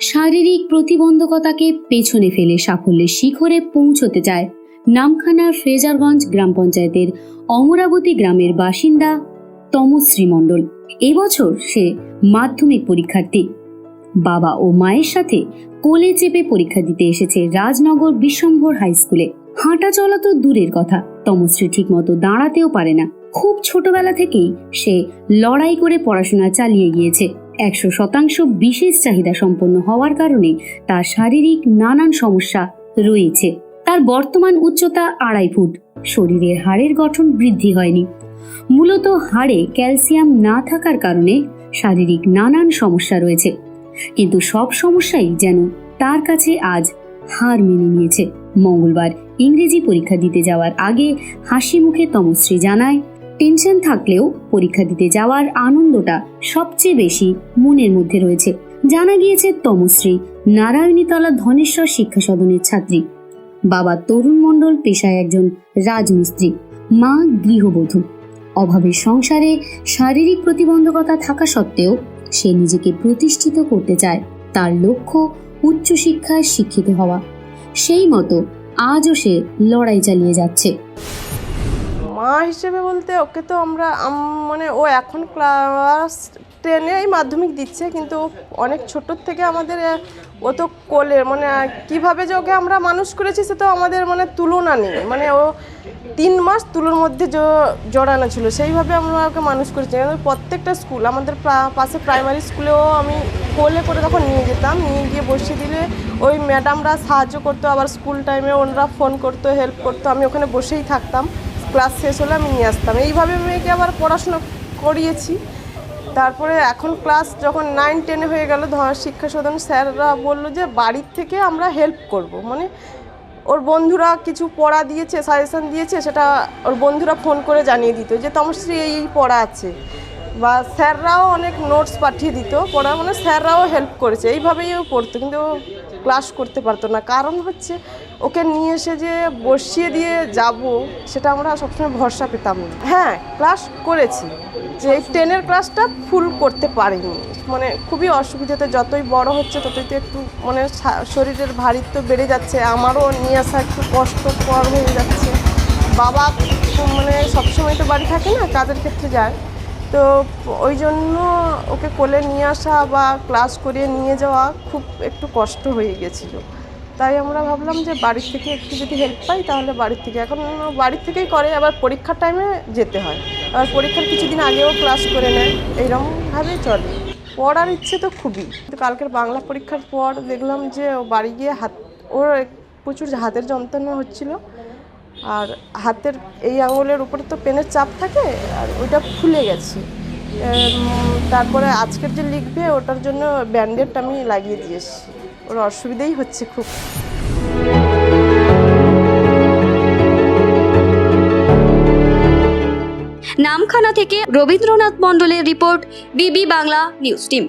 শারীরিক প্রতিবন্ধকতাকে পেছনে ফেলে সাফল্যের শিখরে পৌঁছতে চায় নামখানার ফ্রেজারগঞ্জ গ্রাম পঞ্চায়েতের অমরাবতী গ্রামের বাসিন্দা তমশ্রী মণ্ডল। এবছর সে মাধ্যমিক পরীক্ষার্থী। বাবা ও মায়ের সাথে কোলে চেপে পরীক্ষা দিতে এসেছে রাজনগর বিশ্বম্ভর হাই স্কুলে। হাঁটা চলা তো দূরের কথা, তমশ্রী ঠিকমতো দাঁড়াতেও পারে না। খুব ছোটবেলা থেকেই সে লড়াই করে পড়াশোনা চালিয়ে গিয়েছে। একশো শতাংশ বিশেষ চাহিদা সম্পন্ন হওয়ার কারণে তার শারীরিক নানান সমস্যা রয়েছে। তার বর্তমান উচ্চতা আড়াই ফুট। শরীরের হাড়ের গঠন বৃদ্ধি হয়নি। মূলত হাড়ে ক্যালসিয়াম না থাকার কারণে শারীরিক নানান সমস্যা রয়েছে। কিন্তু সব সমস্যাই যেন তার কাছে আজ হার মেনে নিয়েছে। মঙ্গলবার ইংরেজি পরীক্ষা দিতে যাওয়ার আগে হাসি মুখে তমশ্রী জানায়, টেনশন থাকলেও পরীক্ষা দিতে যাওয়ার আনন্দটা সবচেয়ে বেশি মনের মধ্যে রয়েছে। জানা গিয়েছে তমশ্রী নারায়ণীতলা ধনেশ্বর শিক্ষা সদনের ছাত্রী। বাবা তরুণ মণ্ডল পেশায় একজন রাজমিস্ত্রি, মা গৃহবধূ। অভাবের সংসারে শারীরিক প্রতিবন্ধকতা থাকা সত্ত্বেও সে নিজেকে প্রতিষ্ঠিত করতে চায়। তার লক্ষ্য উচ্চশিক্ষায় শিক্ষিত হওয়া। সেই মতো আজও সে লড়াই চালিয়ে যাচ্ছে। মা হিসেবে বলতে ওকে তো আমরা মানে ও এখন ক্লাস টেনে এই মাধ্যমিক দিচ্ছে, কিন্তু অনেক ছোটোর থেকে আমাদের ও তো কোলে মানে কীভাবে যে ওকে আমরা মানুষ করেছি সে তো আমাদের মানে তুলনা নেই। মানে ও তিন মাস তুলোর মধ্যে জড়ানো ছিল, সেইভাবে আমরা ওকে মানুষ করেছি। প্রত্যেকটা স্কুল, আমাদের পাশে প্রাইমারি স্কুলেও আমি কোলে করে তখন নিয়ে যেতাম, নিয়ে গিয়ে বসিয়ে দিলে ওই ম্যাডামরা সাহায্য করতো, আবার স্কুল টাইমে ওনারা ফোন করতো হেল্প করতো, আমি ওখানে বসেই থাকতাম। ক্লাস শেষ হলে আমি নিয়ে আসতাম। এইভাবে মেয়েকে আবার পড়াশুনো করিয়েছি। তারপরে এখন ক্লাস যখন নাইন টেনে হয়ে গেল, ধর শিক্ষা সদন স্যাররা বলল যে বাড়ির থেকে আমরা হেল্প করব। মানে ওর বন্ধুরা কিছু পড়া দিয়েছে সাজেশান দিয়েছে, সেটা ওর বন্ধুরা ফোন করে জানিয়ে দিত যে তমশ্রী এই এই পড়া আছে। বা স্যাররাও অনেক নোটস পাঠিয়ে দিত পড়া মানে স্যাররাও হেল্প করেছে। এইভাবেই ও পড়তো, কিন্তু ক্লাস করতে পারতো না। কারণ হচ্ছে ওকে নিয়ে এসে যে বসিয়ে দিয়ে যাব, সেটা আমরা সবসময় ভরসা পেতাম না। হ্যাঁ ক্লাস করেছি, যে এই টেনের ক্লাসটা ফুল করতে পারিনি। মানে খুবই অসুবিধাতে যতই বড় হচ্ছে ততই তো একটু মানে শরীরের ভারিত্ব বেড়ে যাচ্ছে, আমারও নিয়ে আসা একটু কষ্টকর হয়ে যাচ্ছে। বাবা মানে সবসময় তো বাড়ি থাকে না, কাজের ক্ষেত্রে যায়। তো ওই জন্য ওকে কোলে নিয়ে আসা বা ক্লাস করিয়ে নিয়ে যাওয়া খুব একটু কষ্ট হয়ে গেছিল। তাই আমরা ভাবলাম যে বাড়ির থেকে একটু যদি হেল্প পাই তাহলে বাড়ির থেকে। এখন বাড়ির থেকেই করে, আবার পরীক্ষার টাইমে যেতে হয়। আবার পরীক্ষার কিছুদিন আগেও ক্লাস করে নেয়। এইরকমভাবেই চলে। পড়ার ইচ্ছে তো খুবই। কিন্তু কালকের বাংলা পরীক্ষার পর দেখলাম যে ও বাড়ি গিয়ে হাত, ওর প্রচুর হাতের যন্ত্রণা হচ্ছিল। আর হাতের এই আঙুলের উপরে তো পেনের চাপ থাকে, আর ওইটা ফুলে গেছে। তারপরে আজকের যে লিখবে, ওটার জন্য ব্যান্ডেড আমি লাগিয়ে দিয়ে এসেছি। ওর অসুবিধাই হচ্ছে খুব। নামখানা থেকে রবীন্দ্রনাথ মণ্ডলের রিপোর্ট, বিবি বাংলা নিউজ টিম।